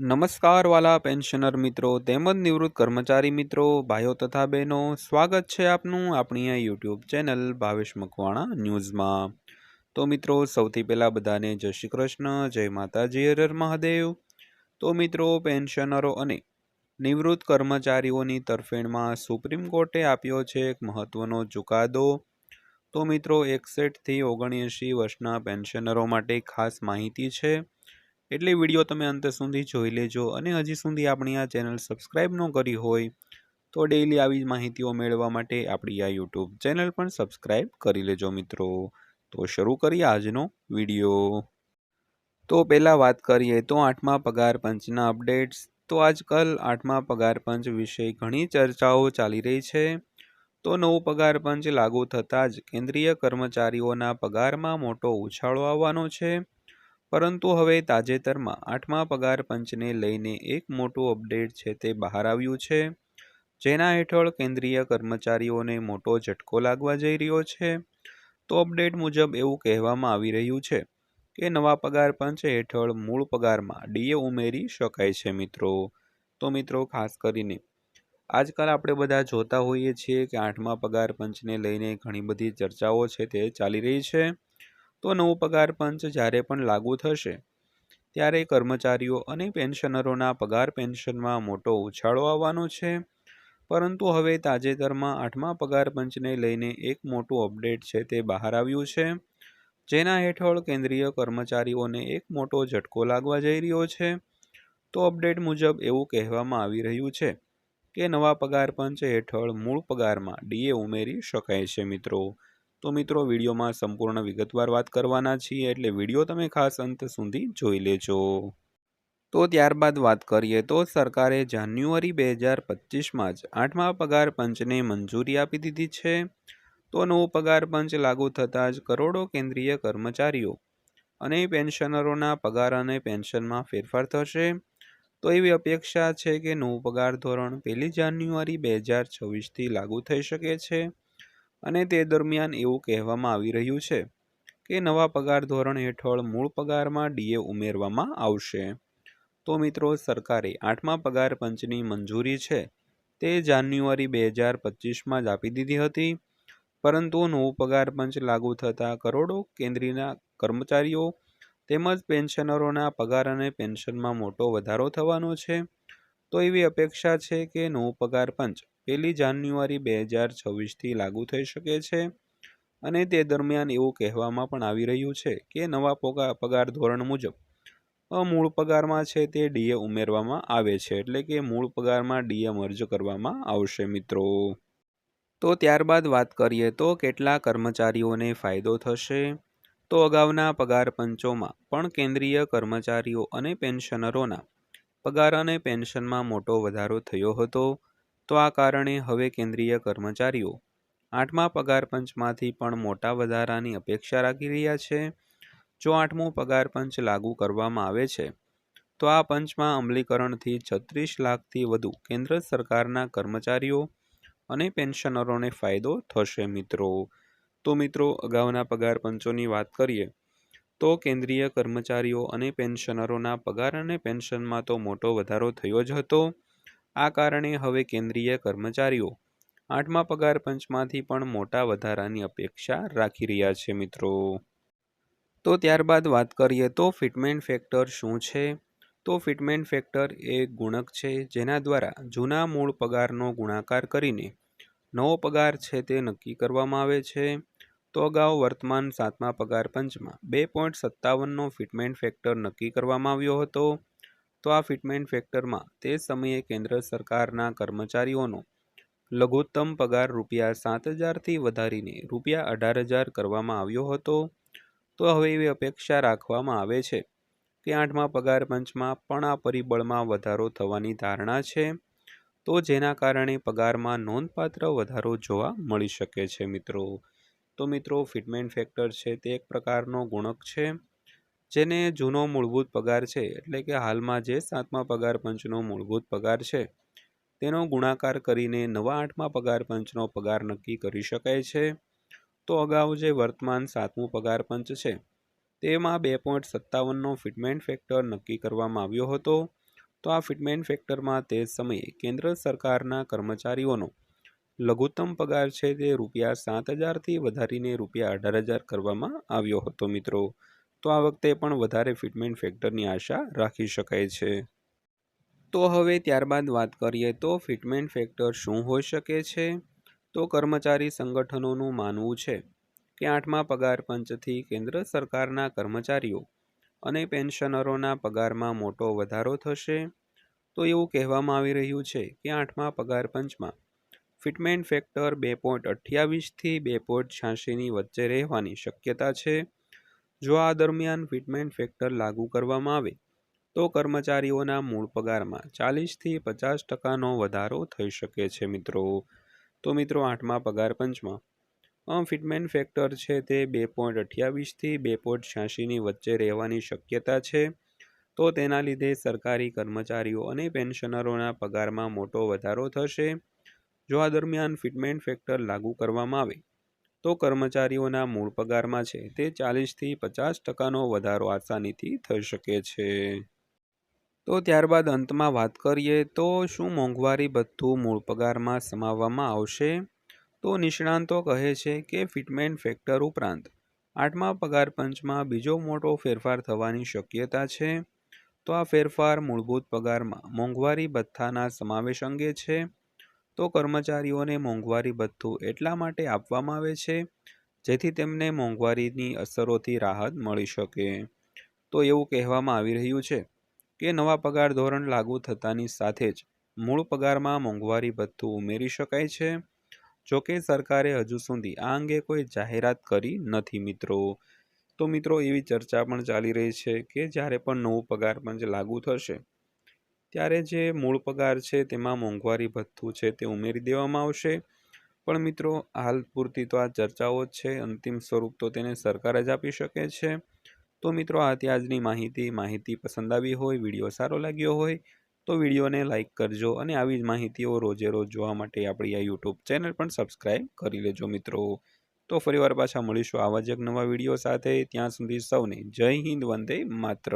નમસ્કાર વાલા પેન્શનર મિત્રો, તેમજ નિવૃત્ત કર્મચારી મિત્રો, ભાઈઓ તથા બહેનો, સ્વાગત છે આપનું આપણી આ યુટ્યુબ ચેનલ ભાવેશ મકવાણા ન્યૂઝમાં. તો મિત્રો, સૌથી પહેલાં બધાને જય શ્રી કૃષ્ણ, જય માતાજી હરર મહાદેવ. તો મિત્રો, પેન્શનરો અને નિવૃત્ત કર્મચારીઓની તરફેણમાં સુપ્રીમ કોર્ટે આપ્યો છે એક મહત્વનો ચુકાદો. તો મિત્રો, એકસઠથી ઓગણએંશી વર્ષના પેન્શનરો માટે ખાસ માહિતી છે. એટલે વીડિયો તમે અંત સુધી જોઈ લેજો અને હજી સુધી આપણી આ ચેનલ સબસ્ક્રાઈબ ન કરી હોય તો ડેઈલી આવી માહિતીઓ મેળવવા માટે આપણી આ યુટ્યુબ ચેનલ પણ સબસ્ક્રાઈબ કરી લેજો મિત્રો. તો શરૂ કરીએ આજનો વીડિયો. તો પહેલાં વાત કરીએ તો આઠમા પગાર પંચના અપડેટ્સ. તો આજકાલ આઠમા પગાર પંચ વિશે ઘણી ચર્ચાઓ ચાલી રહી છે. તો નવું પગાર પંચ લાગુ થતાં જ કેન્દ્રીય કર્મચારીઓના પગારમાં મોટો ઉછાળો આવવાનો છે. પરંતુ હવે તાજેતરમાં આઠમા પગાર પંચને લઈને એક મોટું અપડેટ છે તે બહાર આવ્યું છે. જેના હેઠળ કેન્દ્રીય કર્મચારીઓને મોટો ઝટકો લાગવા જઈ રહ્યો છે. તો અપડેટ મુજબ એવું કહેવામાં આવી રહ્યું છે કે નવા પગાર પંચ હેઠળ મૂળ પગારમાં ડીએ ઉમેરી શકાય છે મિત્રો. તો મિત્રો ખાસ કરીને, આજકાલ આપણે બધા જોતા હોઈએ છીએ કે આઠમા પગાર પંચને લઈને ઘણી બધી ચર્ચાઓ છે તે ચાલી રહી છે. તો નવો પગાર પંચ જ્યારે પણ લાગુ થશે, ત્યારે કર્મચારીઓ અને પેન્શનરોના પગાર પેન્શનમાં મોટો ઉછાળો આવવાનો છે. પરંતુ હવે તાજેતરમાં આઠમા પગાર પંચને લઈને એક મોટું અપડેટ છે તે બહાર આવ્યું છે. જેના હેઠળ કેન્દ્રીય કર્મચારીઓને એક મોટો ઝટકો લાગવા જઈ રહ્યો છે. તો અપડેટ મુજબ એવું કહેવામાં આવી રહ્યું છે કે નવા પગાર પંચ હેઠળ મૂળ પગારમાં ડીએ ઉમેરી શકાય છે મિત્રો. તો મિત્રો, વિડીયોમાં સંપૂર્ણ વિગતવાર વાત કરવાના છીએ, એટલે વીડિયો તમે ખાસ અંત સુધી જોઈ લેજો. તો ત્યારબાદ વાત કરીએ, તો સરકારે જાન્યુઆરી બે હજાર પચીસમાં જ આઠમા પગાર પંચને મંજૂરી આપી દીધી છે. તો નવો પગાર પંચ લાગુ થતાં જ કરોડો કેન્દ્રીય કર્મચારીઓ અને પેન્શનરોના પગાર અને પેન્શનમાં ફેરફાર થશે. તો એવી અપેક્ષા છે કે નવું પગાર ધોરણ પહેલી જાન્યુઆરી બે હજાર છવ્વીસથી લાગુ થઈ શકે છે. અને તે દરમિયાન એવું કહેવામાં આવી રહ્યું છે કે નવા પગાર ધોરણ હેઠળ મૂળ પગારમાં ડીએ ઉમેરવામાં આવશે. તો મિત્રો, સરકારે આઠમા પગાર પંચની મંજૂરી છે તે જાન્યુઆરી બે હજાર પચીસમાં જ આપી દીધી હતી. પરંતુ નવું પગાર પંચ લાગુ થતાં કરોડો કેન્દ્રીયના કર્મચારીઓ તેમજ પેન્શનરોના પગાર અને પેન્શનમાં મોટો વધારો થવાનો છે. તો એવી અપેક્ષા છે કે નવું પગાર પંચ પહેલી જાન્યુઆરી બે હજાર છવ્વીસથી લાગુ થઈ શકે છે અને તે દરમિયાન એવું કહેવામાં પણ આવી રહ્યું છે કે નવા પગાર ધોરણ મુજબ મૂળ પગારમાં છે તે ડીએ ઉમેરવામાં આવે છે એટલે કે મૂળ પગારમાં ડીએ મર્જ કરવામાં આવશે, મિત્રો. તો ત્યારબાદ વાત કરીએ તો કેટલા કર્મચારીઓને ફાયદો થશે? તો અગાઉના પગાર પંચોમાં પણ કેન્દ્રીય કર્મચારીઓ અને પેન્શનરોના પગાર અને પેન્શનમાં મોટો વધારો થયો હતો. તો આ કારણે હવે કેન્દ્રીય કર્મચારીઓ આઠમા પગાર પંચમાંથી પણ મોટા વધારાની અપેક્ષા રાખી રહ્યા છે. જો આઠમું પગાર પંચ લાગુ કરવામાં આવે છે, તો આ પંચમાં અમલીકરણથી છત્રીસ લાખથી વધુ કેન્દ્ર સરકારના કર્મચારીઓ અને પેન્શનરોને ફાયદો થશે મિત્રો. તો મિત્રો, અગાઉના પગાર પંચોની વાત કરીએ, તો કેન્દ્રીય કર્મચારીઓ અને પેન્શનરોના પગાર અને પેન્શનમાં તો મોટો વધારો થયો જ હતો. આ કારણે હવે કેન્દ્રીય કર્મચારીઓ આઠમા પગાર પંચમાંથી પણ મોટા વધારાની અપેક્ષા રાખી રહ્યા છે મિત્રો. તો ત્યારબાદ વાત કરીએ તો ફિટમેન્ટ ફેક્ટર શું છે? તો ફિટમેન્ટ ફેક્ટર એ ગુણક છે જેના દ્વારા જૂના મૂળ પગારનો ગુણાકાર કરીને નવો પગાર છે તે નક્કી કરવામાં આવે છે. તો અગાઉ વર્તમાન સાતમા પગાર પંચમાં બે પોઈન્ટ સત્તાવનનો ફિટમેન્ટ ફેક્ટર નક્કી કરવામાં આવ્યો હતો. તો આ ફિટમેન્ટ ફેક્ટરમાં તે સમયે કેન્દ્ર સરકારના કર્મચારીઓનો લઘુત્તમ પગાર રૂપિયા સાત હજારથી વધારીને રૂપિયા અઢાર હજાર કરવામાં આવ્યો હતો. તો હવે એવી અપેક્ષા રાખવામાં આવે છે કે આઠમા પગાર પંચમાં પણ આ પરિબળમાં વધારો થવાની ધારણા છે. તો જેના કારણે પગારમાં નોંધપાત્ર વધારો જોવા મળી શકે છે મિત્રો. તો મિત્રો ફિટમેન્ટ ફેક્ટર છે તે એક પ્રકારનો ગુણક છે. જેને જૂનો મૂળભૂત પગાર છે, એટલે કે હાલમાં જે સાતમા પગાર પંચનો મૂળભૂત પગાર છે, તેનો ગુણાકાર કરીને નવા આઠમા પગાર પંચનો પગાર નક્કી કરી શકાય છે. તો અગાઉ જે વર્તમાન સાતમું પગાર પંચ છે, તેમાં બે પોઈન્ટ સત્તાવનનો ફિટમેન્ટ ફેક્ટર નક્કી કરવામાં આવ્યો હતો. તો આ ફિટમેન્ટ ફેક્ટરમાં તે સમયે કેન્દ્ર સરકારના કર્મચારીઓનો લઘુત્તમ પગાર છે તે રૂપિયા સાત હજારથી વધારીને રૂપિયા અઢાર હજાર કરવામાં આવ્યો હતો મિત્રો. તો આ વખતે પણ વધારે ફિટમેન્ટ ફેક્ટરની આશા રાખી શકાય છે. તો હવે ત્યારબાદ વાત કરીએ તો ફિટમેન્ટ ફેક્ટર શું હોઈ શકે છે? તો કર્મચારી સંગઠનોનું માનવું છે કે આઠમા પગાર પંચથી કેન્દ્ર સરકારના કર્મચારીઓ અને પેન્શનરોના પગારમાં મોટો વધારો થશે. તો એવું કહેવામાં આવી રહ્યું છે કે આઠમા પગાર પંચમાં ફિટમેન્ટ ફેક્ટર બે પોઈન્ટ અઠ્યાવીસથી બે પોઈન્ટ છ્યાસીની વચ્ચે રહેવાની શક્યતા છે. જો આ દરમિયાન ફિટમેન્ટ ફેક્ટર લાગુ કરવામાં આવે, તો કર્મચારીઓના મૂળ પગારમાં ચાલીસથી પચાસ ટકાનો વધારો થઈ શકે છે મિત્રો. તો મિત્રો, આઠમા પગાર પંચમાં ફિટમેન્ટ ફેક્ટર છે તે બે પોઈન્ટ અઠ્યાવીસથી બે પોઈન્ટ છ્યાસીની વચ્ચે રહેવાની શક્યતા છે. તો તેના લીધે સરકારી કર્મચારીઓ અને પેન્શનરોના પગારમાં મોટો વધારો થશે. જો આ દરમિયાન ફિટમેન્ટ ફેક્ટર લાગુ કરવામાં આવે તો કર્મચારીઓના મૂળ પગારમાં છે તે ચાલીસથી પચાસ ટકાનો વધારો આસાનીથી થઈ શકે છે. તો ત્યારબાદ અંતમાં વાત કરીએ તો શું મોંઘવારી ભથ્થું મૂળ પગારમાં સમાવવામાં આવશે? તો નિષ્ણાંતો કહે છે કે ફિટમેન્ટ ફેક્ટર ઉપરાંત આઠમા પગાર પંચમાં બીજો મોટો ફેરફાર થવાની શક્યતા છે. તો આ ફેરફાર મૂળભૂત પગારમાં મોંઘવારી ભથ્થાના સમાવેશ અંગે છે. તો કર્મચારીઓને મોંઘવારી ભથ્થું એટલા માટે આપવામાં આવે છે, જેથી તેમને મોંઘવારીની અસરોથી રાહત મળી શકે. તો એવું કહેવામાં આવી રહ્યું છે કે નવા પગાર ધોરણ લાગુ થતાની સાથે જ મૂળ પગારમાં મોંઘવારી ભથ્થું ઉમેરી શકાય છે જોકે સરકારે હજુ સુધી આ અંગે કોઈ જાહેરાત કરી નથી મિત્રો. તો મિત્રો એવી ચર્ચા પણ ચાલી રહી છે કે જ્યારે પણ નવું પગાર પંચ લાગુ થશે ત્યારે જે મૂળ પગાર છે તેમાં મોંઘવારી ભથ્થું છે તે ઉમેરી દેવામાં આવશે. પણ મિત્રો, હાલ પૂરતી તો આ ચર્ચાઓ જ છે. અંતિમ સ્વરૂપ તો તેને સરકાર જ આપી શકે છે. તો મિત્રો આ હતી આજની માહિતી માહિતી પસંદ આવી હોય, વીડિયો સારો લાગ્યો હોય, તો વિડીયોને લાઇક કરજો અને આવી જ માહિતીઓ રોજે રોજ જોવા માટે આપણી આ યુટ્યુબ ચેનલ પણ સબસ્ક્રાઈબ કરી લેજો મિત્રો. તો ફરીવાર પાછા મળીશું આવા જ એક નવા વીડિયો સાથે. ત્યાં સુધી સૌને જય હિન્દ, વંદે માત્ર